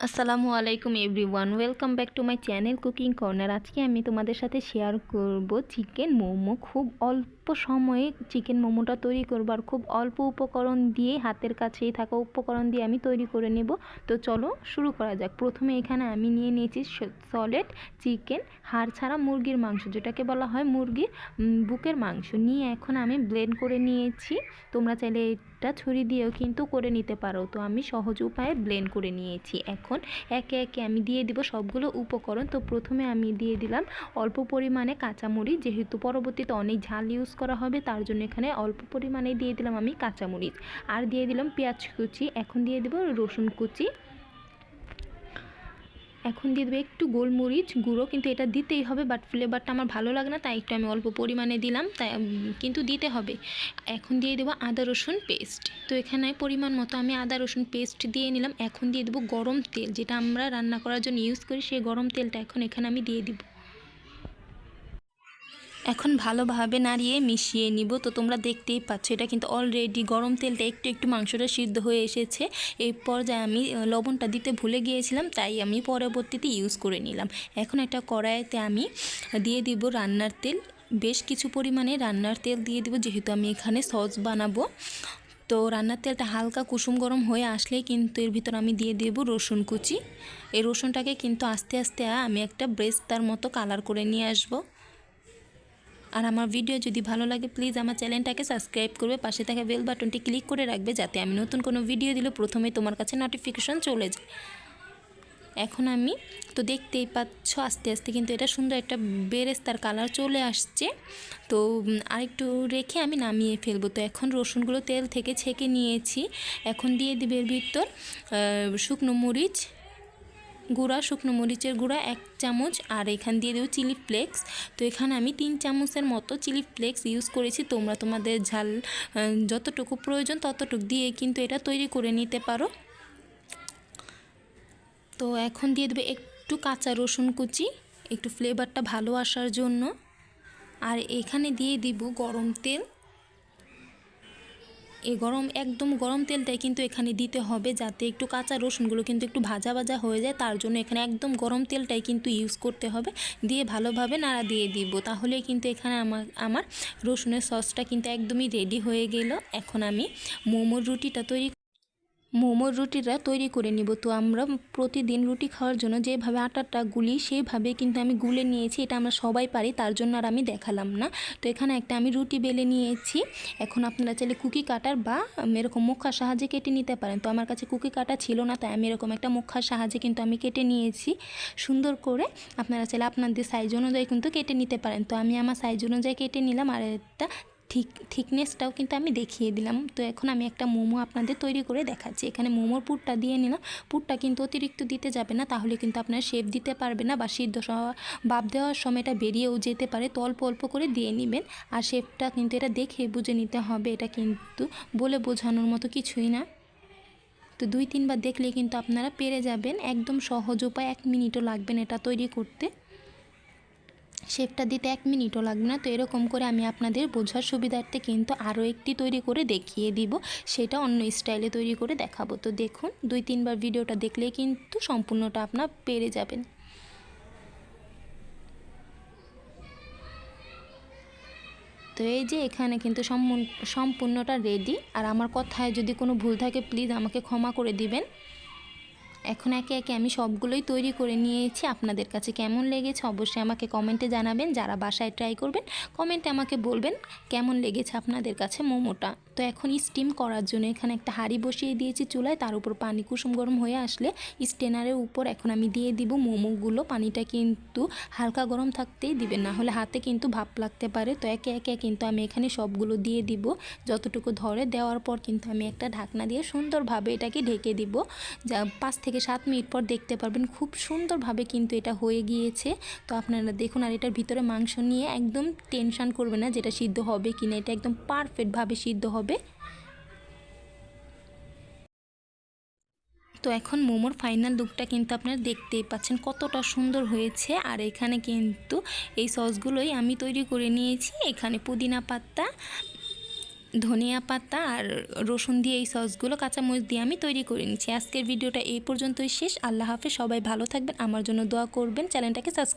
আসসালামু আলাইকুম everyone, welcome back to my channel cooking corner. আজকে আমি তোমাদের সাথে শেয়ার করব চিকেন মোমো খুব অল্প সময়ে চিকেন মোমোটা তৈরি করব আর খুব অল্প উপকরণ দিয়ে হাতের কাছেই থাকা উপকরণ দিয়ে আমি তৈরি করে নেব। তো চলো শুরু করা যাক। প্রথমে এখানে আমি নিয়ে নিয়েছি সলিড চিকেন হাড় ছাড়া মুরগির মাংস, যেটাকে বলা হয় মুরগির বুকের মাংস। নিয়ে এখন আমি ব্লেন্ড করে নিয়েছি। তোমরা চাইলে এটা ছুরি দিয়েও কিন্তু করে নিতে পারো। তো আমি সহজ উপায়ে ব্লেন্ড করে নিয়েছি। এখন একে একে আমি দিয়ে দিব সবগুলো উপকরণ। তো প্রথমে আমি দিয়ে দিলাম অল্প পরিমাণে কাঁচামরিচ, যেহেতু পরবর্তীতে অনেক ঝাল ইউজ করা হবে, তার জন্য এখানে অল্প পরিমাণে দিয়ে দিলাম আমি কাঁচামরিচ। আর দিয়ে দিলাম পেঁয়াজ কুচি, এখন দিয়ে দেবো রসুন কুচি। এখন দিয়ে দেবো একটু গোলমরিচ গুঁড়ো, কিন্তু এটা দিতেই হবে বাট ফ্লেভারটা আমার ভালো লাগে না, তাই একটু আমি অল্প পরিমাণে দিলাম, তাই কিন্তু দিতে হবে। এখন দিয়ে দেবো আদা রসুন পেস্ট তো এখানে পরিমাণ মতো আমি আদা রসুন পেস্ট দিয়ে নিলাম, এখন দিয়ে দেবো গরম তেল, যেটা আমরা রান্না করার জন্য ইউজ করি, সেই গরম তেলটা এখন এখানে আমি দিয়ে দিব। এখন ভালোভাবে নাড়িয়ে মিশিয়ে নিব। তো তোমরা দেখতেই পাচ্ছ, এটা কিন্তু অলরেডি গরম তেলটা একটু একটু মাংসটা সিদ্ধ হয়ে এসেছে। এই পর্যায়ে আমি লবণটা দিতে ভুলে গিয়েছিলাম, তাই আমি পরবর্তীতে ইউজ করে নিলাম। এখন একটা কড়াইতে আমি দিয়ে দিব রান্নার তেল। বেশ কিছু পরিমাণে রান্নার তেল দিয়ে দিব, যেহেতু আমি এখানে সস বানাবো। তো রান্নার তেলটা হালকা কুসুম গরম হয়ে আসলেই কিন্তু এর ভিতর আমি দিয়ে দেব রসুন কুচি। এই রসুনটাকে কিন্তু আস্তে আস্তে আমি একটা ব্রেস্তার মতো কালার করে নিয়ে আসব। আর আমার ভিডিও যদি ভালো লাগে প্লিজ আমার চ্যানেলটাকে সাবস্ক্রাইব করবে। পাশে থাকা বেল বাটনটি ক্লিক করে রাখবে, যাতে আমি নতুন কোনো ভিডিও দিলে প্রথমে তোমার কাছে নোটিফিকেশন চলে যায়। এখন আমি, তো দেখতেই পাচ্ছ, আস্তে আস্তে কিন্তু এটা সুন্দর একটা বেরেস্তার কালার চলে আসছে। তো আরেকটু রেখে আমি নামিয়ে ফেলব। তো এখন রসুনগুলো তেল থেকে ছেঁকে নিয়েছি। এখন দিয়ে দিবে এর ভিতর শুকনো মরিচ গুঁড়া, শুকনো মরিচের গুঁড়া এক চামচ, আর এখান দিয়ে দেবো চিলি ফ্লেক্স। তো এখানে আমি তিন চামচের মতো চিলি ফ্লেক্স ইউজ করেছি। তোমরা তোমাদের ঝাল যতটুকু প্রয়োজন ততটুকু দিয়ে কিন্তু এটা তৈরি করে নিতে পারো। তো এখন দিয়ে দেবে একটু কাঁচা রসুন কুচি, একটু ফ্লেভারটা ভালো আসার জন্য। আর এখানে দিয়ে দিব গরম তেল। এই গরম, একদম গরম তেলটাই কিন্তু এখানে দিতে হবে যাতে একটু কাঁচা রসুনগুলো কিন্তু একটু ভাজা ভাজা হয়ে যায়। তার জন্য এখানে একদম গরম তেলটাই কিন্তু ইউজ করতে হবে। দিয়ে ভালোভাবে নাড়া দিয়ে দিব। তাহলে কিন্তু এখানে আমার আমার রসুনের সসটা কিন্তু একদমই রেডি হয়ে গেল। এখন আমি মোমোর রুটিটা তৈরি মোমোর রুটিটা তৈরি করে নিব। তো আমরা প্রতিদিন রুটি খাওয়ার জন্য যেভাবে আটাটা গুলি, সেভাবে কিন্তু আমি গুলে নিয়েছি। এটা আমরা সবাই পারি, তার জন্য আর আমি দেখালাম না। তো এখানে একটা আমি রুটি বেলে নিয়েছি। এখন আপনারা চাইলে কুকি কাটার বা এরকম মুখার সাহায্যে কেটে নিতে পারেন। তো আমার কাছে কুকি কাটা ছিল না, তাই আমি এরকম একটা মুখার সাহায্যে কিন্তু আমি কেটে নিয়েছি। সুন্দর করে আপনারা চাইলে আপনাদের সাইজ অনুযায়ী কিন্তু কেটে নিতে পারেন। তো আমি আমার সাইজ অনুযায়ী কেটে নিলাম। আর একটা ঠিক থিকনেসটাও কিন্তু আমি দেখিয়ে দিলাম। তো এখন আমি একটা মোমো আপনাদের তৈরি করে দেখাচ্ছি। এখানে মোমোর পুরটা দিয়ে নিলাম। পুরটা কিন্তু অতিরিক্ত দিতে যাবে না, তাহলে কিন্তু আপনারা শেপ দিতে পারবে না বা সিদ্ধ ভাপ দেওয়ার সময় এটা বেরিয়েও যেতে পারে। তো অল্প অল্প করে দিয়ে নেবেন। আর শেপটা কিন্তু এটা দেখে বুঝে নিতে হবে, এটা কিন্তু বলে বোঝানোর মতো কিছুই না। তো দুই, তিনবার দেখলে কিন্তু আপনারা পেরে যাবেন। একদম সহজ উপায়, এক মিনিটও লাগবেন এটা তৈরি করতে। শেপটা দিতে এক মিনিটও লাগবে না। তো এরকম করে আমি আপনাদের বোঝার সুবিধার্থে কিন্তু আরও একটি তৈরি করে দেখিয়ে দিব। সেটা অন্য স্টাইলে তৈরি করে দেখাবো। তো দেখুন, দুই তিনবার ভিডিওটা দেখলেই কিন্তু সম্পূর্ণটা আপনার পেরে যাবেন। তো এই যে এখানে কিন্তু সম্পূর্ণ- সম্পূর্ণটা রেডি আর আমার কথায় যদি কোনো ভুল থাকে প্লিজ আমাকে ক্ষমা করে দিবেন। এখন একে একে আমি সবগুলোই তৈরি করে নিয়েছি। আপনাদের কাছে কেমন লেগেছে অবশ্যই আমাকে কমেন্টে জানাবেন। যারা বাসায় ট্রাই করবেন কমেন্টে আমাকে বলবেন কেমন লেগেছে আপনাদের কাছে মোমোটা। তো এখন স্টিম করার জন্য এখানে একটা হাঁড়ি বসিয়ে দিয়েছি চুলায়। তার উপর পানি কুসুম গরম হয়ে আসলে স্টেনারের উপর এখন আমি দিয়ে দিব মোমোগুলো। পানিটা কিন্তু হালকা গরম থাকতেই দিবেন, না হলে হাতে কিন্তু ভাপ লাগতে পারে। তো একে একে কিন্তু আমি এখানে সবগুলো দিয়ে দিব। যতটুকু ধরে দেওয়ার পর কিন্তু আমি একটা ঢাকনা দিয়ে সুন্দরভাবে এটাকে ঢেকে দিব। যা পাঁচ থেকে সাত মিনিট পর দেখতে পারবেন খুব সুন্দরভাবে কিন্তু এটা হয়ে গিয়েছে। তো আপনারা দেখুন, আর এটার ভিতরে মাংস নিয়ে একদম টেনশান করবে না যেটা সিদ্ধ হবে কি না এটা একদম পারফেক্টভাবে সিদ্ধ হবে। তো এখন মোমোর ফাইনাল লুকটা কিন্তু আপনারা দেখতেই পাচ্ছেন কতটা সুন্দর হয়েছে। আর এখানে কিন্তু এই সসগুলোই আমি তৈরি করে নিয়েছি। এখানে পুদিনা পাতা ধনিয়া পাতা আর রসুন দিয়ে এই সসগুলো কাঁচামরিচ দিয়ে আমি তৈরি করে নিচ্ছি। আজকের ভিডিওটা এই পর্যন্তই শেষ। আল্লাহ হাফেজ। সবাই ভালো থাকবেন। আমার জন্য দোয়া করবেন। চ্যানেলটাকে সাবস্ক্রাইব